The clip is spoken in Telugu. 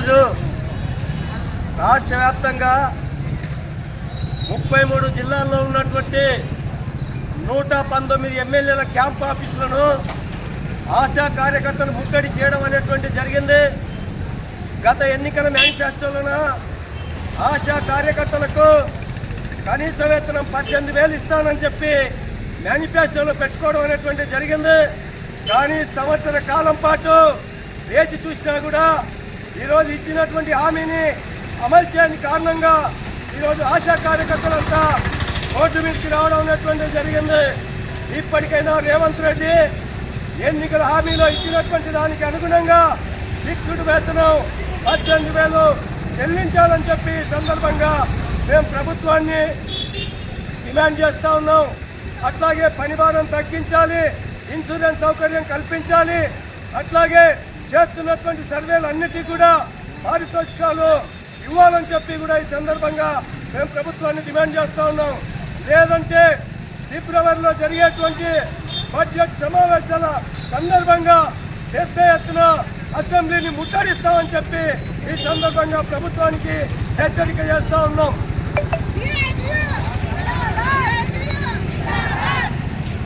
ఈరోజు రాష్ట్ర వ్యాప్తంగా ముప్పై మూడు జిల్లాల్లో ఉన్నటువంటి నూట పంతొమ్మిది ఎమ్మెల్యేల క్యాంప్ ఆఫీసులను ఆశా కార్యకర్తలు ముట్టడి చేయడం అనేటువంటి జరిగింది. గత ఎన్నికల మేనిఫెస్టోలోన ఆశా కార్యకర్తలకు కనీస వేతనం పద్దెనిమిది వేలు ఇస్తానని చెప్పి మేనిఫెస్టోలో పెట్టుకోవడం అనేటువంటి జరిగింది. కానీ సంవత్సర కాలం పాటు వేచి చూసినా కూడా ఈరోజు ఇచ్చినటువంటి హామీని అమలు చేయని కారణంగా ఈరోజు ఆశా కార్యకర్తలంతా రోడ్డు మీదకి రావడం అనేటువంటిది జరిగింది. ఇప్పటికైనా రేవంత్ రెడ్డి ఎన్నికల హామీలో ఇచ్చినటువంటి దానికి అనుగుణంగా ఫిక్స్డ్ వేతనం పద్దెనిమిది వేలు చెల్లించాలని చెప్పి సందర్భంగా మేము ప్రభుత్వాన్ని డిమాండ్ చేస్తూ ఉన్నాం. అట్లాగే పనిభారం తగ్గించాలి ఇన్సూరెన్స్ సౌకర్యం కల్పించాలి అట్లాగే చేస్తున్నటువంటి సర్వేలు అన్నిటికీ కూడా పారితోషికాలు ఇవ్వాలని చెప్పి కూడా ఈ సందర్భంగా మేము ప్రభుత్వాన్ని డిమాండ్ చేస్తూ ఉన్నాం. లేదంటే ఫిబ్రవరిలో జరిగేటువంటి బడ్జెట్ సమావేశాల సందర్భంగా పెద్ద ఎత్తున అసెంబ్లీని ముట్టడిస్తామని చెప్పి ఈ సందర్భంగా ప్రభుత్వానికి హెచ్చరిక చేస్తూ ఉన్నాం.